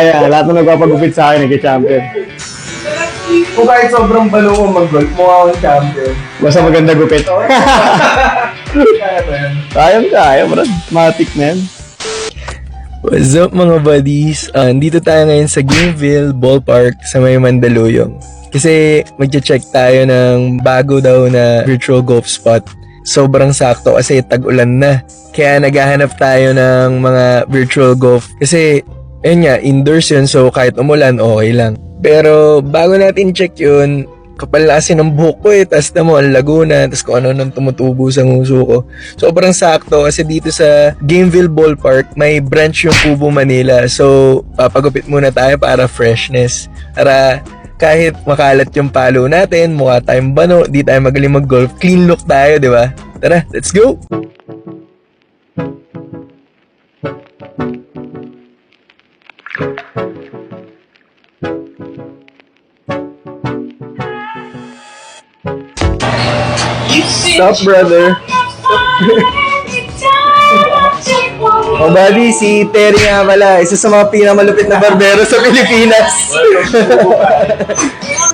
Kaya lahat na nagpapagupit sa akin, nag-champion. Kung kahit sobrang balo mo mag-golf, mukha akong champion. Basta maganda gupit. Kaya ba yan? Kayang kaya, bro. Matic na yan. What's up mga buddies? Ah, andito tayo ngayon sa Gameville Ballpark sa may Mandaluyong. Kasi magche-check tayo ng bago daw na virtual golf spot. Sobrang sakto kasi tag-ulan na. Kaya naghahanap tayo ng mga virtual golf. Kasi, ayun nga, indoors yun so kahit umulan, okay lang. Pero bago natin check yun, kapal na kasi ng buhok ko eh. Tapos na mo, ang Laguna, tapos kung ano nang tumutubo sa nguso ko. Sobrang sakto kasi dito sa Gameville Ballpark, may branch yung Kubo Manila. So, papagupit muna tayo para freshness. Para kahit makalat yung palo natin, mukha tayong bano, di tayo magaling mag-golf, clean look tayo, di ba? Tara, let's go! Stop, brother! Oh, buddy, si Terry nga pala, isa sa mga pinakamalupit na barbero sa Pilipinas.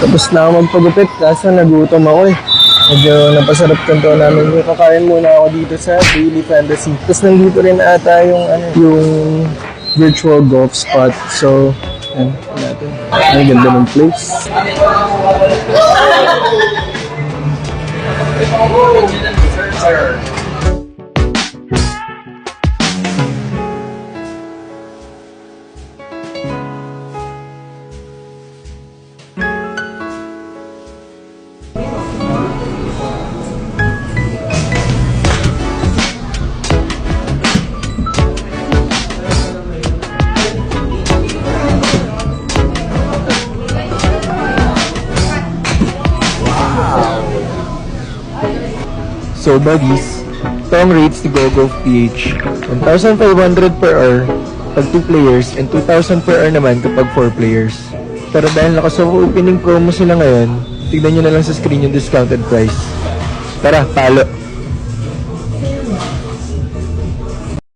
Tapos na ako magpagupit, kaso nagutom ako eh. Medyo napasarap kanto namin kakain muna ako dito sa Daily Fantasy. Tapos nandito rin ata yung, ano, yung virtual golf spot. So, yan natin. Ang ganda ng place. So buddies, ito ang rates ni GoGolf PH. 1,500 per hour pag 2 players and 2,000 per hour naman kapag 4 players. Pero dahil naka-opening promo sila ngayon, tignan nyo na lang sa screen yung discounted price. Tara, palo!